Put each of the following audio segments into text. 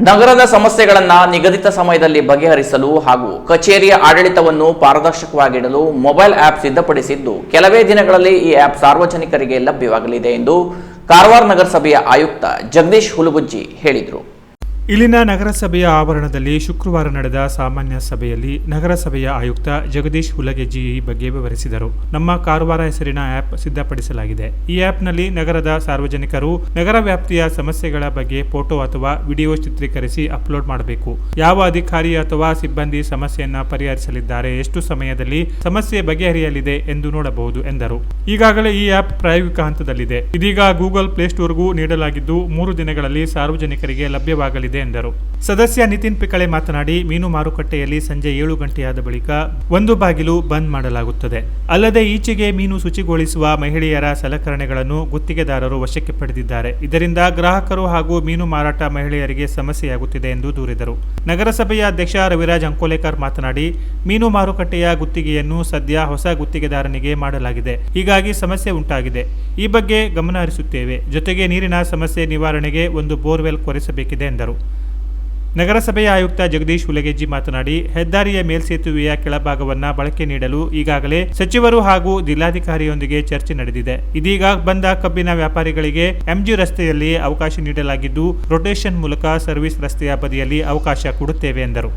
ನಗರದ ಸಮಸ್ಯೆಗಳನ್ನು ನಿಗದಿತ ಸಮಯದಲ್ಲಿ ಬಗೆಹರಿಸಲು ಹಾಗೂ ಕಚೇರಿಯ ಆಡಳಿತವನ್ನು ಪಾರದರ್ಶಕವಾಗಿಡಲು ಮೊಬೈಲ್ ಆಪ್ ಸಿದ್ಧಪಡಿಸಿದ್ದು, ಕೆಲವೇ ದಿನಗಳಲ್ಲಿ ಈ ಆಪ್ ಸಾರ್ವಜನಿಕರಿಗೆ ಲಭ್ಯವಾಗಲಿದೆ ಎಂದು ಕಾರವಾರ ನಗರಸಭೆಯ ಆಯುಕ್ತ ಜಗದೀಶ್ ಹುಲಗುಜ್ಜಿ ಹೇಳಿದರು. ಇಲ್ಲಿನ ನಗರಸಭೆಯ ಆವರಣದಲ್ಲಿ ಶುಕ್ರವಾರ ನಡೆದ ಸಾಮಾನ್ಯ ಸಭೆಯಲ್ಲಿ ನಗರಸಭೆಯ ಆಯುಕ್ತ ಜಗದೀಶ್ ಹುಲಗೆಜ್ಜಿ ಈ ಬಗ್ಗೆ ವಿವರಿಸಿದರು. ನಮ್ಮ ಕಾರವಾರ ಹೆಸರಿನ ಆಪ್ ಸಿದ್ಧಪಡಿಸಲಾಗಿದೆ. ಈ ಆಪ್ನಲ್ಲಿ ನಗರದ ಸಾರ್ವಜನಿಕರು ನಗರ ವ್ಯಾಪ್ತಿಯ ಸಮಸ್ಯೆಗಳ ಬಗ್ಗೆ ಫೋಟೋ ಅಥವಾ ವಿಡಿಯೋ ಚಿತ್ರೀಕರಿಸಿ ಅಪ್ಲೋಡ್ ಮಾಡಬೇಕು. ಯಾವ ಅಧಿಕಾರಿ ಅಥವಾ ಸಿಬ್ಬಂದಿ ಸಮಸ್ಯೆಯನ್ನ ಪರಿಹರಿಸಲಿದ್ದಾರೆ, ಎಷ್ಟು ಸಮಯದಲ್ಲಿ ಸಮಸ್ಯೆ ಬಗೆಹರಿಯಲಿದೆ ಎಂದು ನೋಡಬಹುದು ಎಂದರು. ಈಗಾಗಲೇ ಈ ಆಪ್ ಪ್ರಾಯೋಗಿಕ ಹಂತದಲ್ಲಿದೆ. ಇದೀಗ ಗೂಗಲ್ ಪ್ಲೇಸ್ಟೋರ್ಗೂ ನೀಡಲಾಗಿದ್ದು ಮೂರು ದಿನಗಳಲ್ಲಿ ಸಾರ್ವಜನಿಕರಿಗೆ ಲಭ್ಯವಾಗಲಿದೆ ಎಂದರು. ಸದಸ್ಯ ನಿತಿನ್ ಪಿಕಳೆ ಮಾತನಾಡಿ, ಮೀನು ಮಾರುಕಟ್ಟೆಯಲ್ಲಿ ಸಂಜೆ ಏಳು ಗಂಟೆಯಾದ ಬಳಿಕ ಒಂದು ಬಾಗಿಲು ಬಂದ್ ಮಾಡಲಾಗುತ್ತದೆ. ಅಲ್ಲದೆ ಈಚೆಗೆ ಮೀನು ಶುಚಿಗೊಳಿಸುವ ಮಹಿಳೆಯರ ಸಲಕರಣೆಗಳನ್ನು ಗುತ್ತಿಗೆದಾರರು ವಶಕ್ಕೆ ಪಡೆದಿದ್ದಾರೆ. ಇದರಿಂದ ಗ್ರಾಹಕರು ಹಾಗೂ ಮೀನು ಮಾರಾಟ ಮಹಿಳೆಯರಿಗೆ ಸಮಸ್ಯೆಯಾಗುತ್ತಿದೆ ಎಂದು ದೂರಿದರು. ನಗರಸಭೆಯ ಅಧ್ಯಕ್ಷ ರವಿರಾಜ್ ಅಂಕೋಲೇಕರ್ ಮಾತನಾಡಿ, ಮೀನು ಮಾರುಕಟ್ಟೆಯ ಗುತ್ತಿಗೆಯನ್ನು ಸದ್ಯ ಹೊಸ ಗುತ್ತಿಗೆದಾರನಿಗೆ ಮಾಡಲಾಗಿದೆ. ಹೀಗಾಗಿ ಸಮಸ್ಯೆ ಉಂಟಾಗಿದೆ. ಈ ಬಗ್ಗೆ ಗಮನ ಹರಿಸುತ್ತೇವೆ. ಜೊತೆಗೆ ನೀರಿನ ಸಮಸ್ಯೆ ನಿವಾರಣೆಗೆ ಒಂದು ಬೋರ್ವೆಲ್ ಕೊರೆಸಬೇಕಿದೆ ಎಂದರು. ನಗರಸಭೆಯ ಆಯುಕ್ತ ಜಗದೀಶ್ ಹುಲಗೆಜ್ಜಿ ಮಾತನಾಡಿ, ಹೆದ್ದಾರಿಯ ಮೇಲ್ಸೇತುವೆಯ ಕೆಳಭಾಗವನ್ನ ಬಳಕೆ ನೀಡಲು ಈಗಾಗಲೇ ಸಚಿವರು ಹಾಗೂ ಜಿಲ್ಲಾಧಿಕಾರಿಯೊಂದಿಗೆ ಚರ್ಚೆ ನಡೆದಿದೆ. ಇದೀಗ ಬಂದ ಕಬ್ಬಿನ ವ್ಯಾಪಾರಿಗಳಿಗೆ ಎಂಜಿ ರಸ್ತೆಯಲ್ಲಿ ಅವಕಾಶ ನೀಡಲಾಗಿದ್ದು, ರೊಟೇಷನ್ ಮೂಲಕ ಸರ್ವಿಸ್ ರಸ್ತೆಯ ಬದಿಯಲ್ಲಿ ಅವಕಾಶ ಕೊಡುತ್ತೇವೆ ಎಂದರು.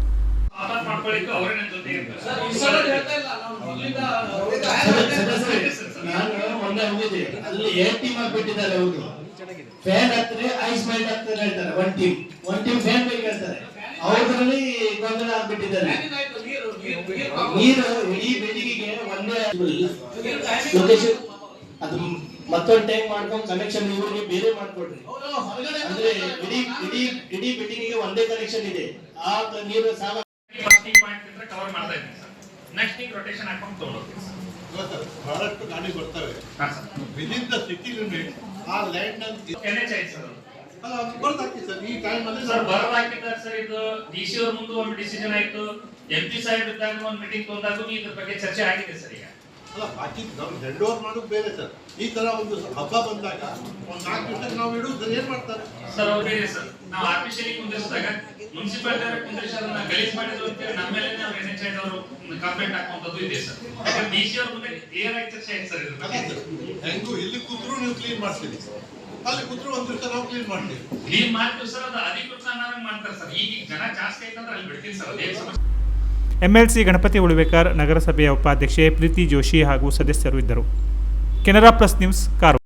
ಫ್ಯಾನ್ ಹತ್ತಿರ ಐಸ್ ಮೈಂಡ್ ಹತ್ತಿರ ಹೇಳ್ತಾರೆ one team one team fan ಅವ್ರಲ್ಲಿ ಗೊಂದಲ ಆಗ್ಬಿಟ್ಟಿದ್ದಾರೆ ನೀರು ಇಡೀ ಬೆಳಿಗ್ಗೆ ಒಂದೇ ಲೊಕೇಶನ್ ಅದು ಮತ್ತೊಂದು ಟೈಮ್ ಮಾಡ್ಕೊಂಡು ಕನೆಕ್ಷನ್ ಇವರಿಗೆ ಬೇರೆ ಮಾಡ್ಕೊಡ್ರಿ. ಅಂದ್ರೆ ಇಡೀ ಇಡೀ ಇಡೀ ಬಿಲ್ಡಿಂಗಿಗೆ ಒಂದೇ ಕನೆಕ್ಷನ್ ಇದೆ. ಆ ನೀರು ಸಾಲ ಫಸ್ಟ್ ಪಾಯಿಂಟ್ ಇದ್ರೆ ಕವರ್ ಮಾಡ್ತಾ ಇದ್ದೀನಿ ನೆಕ್ಸ್ಟ್ ಟೀಮ್ ರೊಟೇಷನ್ ಹಾಕೊಂಡು ಇವತ್ತು ಬಹಳಷ್ಟು ಗಾಡಿ ಬರ್ತವೆ ವಿದಿನ್ ದ ಸಿಟಿ ಲಿಮಿಟ್ ಆ land N H sir sir. ಬರೋದು ಹಾಕಿದ್ದಾರೆ ಸರ್ ಇದು. ಡಿ ಸಿ ಅವ್ರ ಮುಂದೆ ಒಂದು ಡಿಸಿಷನ್ ಆಯ್ತು. ಎಂ ಪಿ ಸಾಹೇಬ್ ಇದ್ದಾಗ ಒಂದು ಮೀಟಿಂಗ್ ತೊಗೊಂಡಾಗ ಇದ್ರ ಬಗ್ಗೆ ಚರ್ಚೆ ಆಗಿದೆ ಸರ್ ಈಗ. ಅಲ್ಲ ಬಾಕಿ ನಾವು ಹೆಡ್ ಓವರ್ ಮಾಡೋದು ಬೇರೆ ಸರ್. ಈ ತರ ಒಂದು ಹಬ್ಬ ಬಂದಾಗ ಒಂದು ನಾಲ್ಕು ದಿವಸ ನಾವು ಇಡುದು ಏನ್ ಮಾಡ್ತಾರೆ? ಸರ್ ಅವ್ರು ಬೇರೆ ಸರ್. ನಾವು ಆಫೀಷಿಯಲಿ ಕುಂದಿರಿಸಿದಾಗ ಮುನ್ಸಿಪಾಲಿಟಿ ಅವ್ರ ಕುಂದಿರಿಸಿ ಅದನ್ನ ಗಲೀಜ್ ಮಾಡಿದ್ರು ಅಂತೇಳಿ ನಮ್ಮ ಮೇಲೆ ನಾವು ಎನ್ ಎಚ್ ಐ ಅವರು ಕಂಪ್ಲೇಂಟ್ ಇದೆ ಸರ್. ಯಾಕಂದ್ರೆ ಡಿ ಸಿ ಅವ್ರ ಮುಂದೆ ಚರ್ಚೆ ಆಯ್ತು ಸರ್ ಹೆಂಗು ಇಲ್ಲಿ ಕೂತ್ರು ನೀವು ಕ್ಲೀನ್ ಮಾಡ್ತೀರಿ ಅಲ್ಲಿ ಕೂತ್ರು ಒಂದು ದಿವಸ ನಾವು ಕ್ಲೀನ್ ಮಾಡ್ತೀವಿ. ಕ್ಲೀನ್ ಮಾಡ್ತೀವಿ ಸರ್ ಅದು ಅಧಿಕೃತ ಮಾಡ್ತಾರೆ ಸರ್ ಈಗ ಜನ ಜಾಸ್ತಿ ಆಯ್ತಂದ್ರೆ ಅಲ್ಲಿ ಬಿಡ್ತೀನಿ ಸರ್ ಅದೇ ಸಮಸ್ಯೆ. ಎಂಎಲ್ಸಿ ಗಣಪತಿ ಉಳಿಬೇಕರ್ ನಗರಸಭೆಯ ಉಪಾಧ್ಯಕ್ಷೆ ಪ್ರೀತಿ ಜೋಶಿ ಹಾಗೂ ಸದಸ್ಯರು ಇದ್ದರು. Canara plus news Karwar.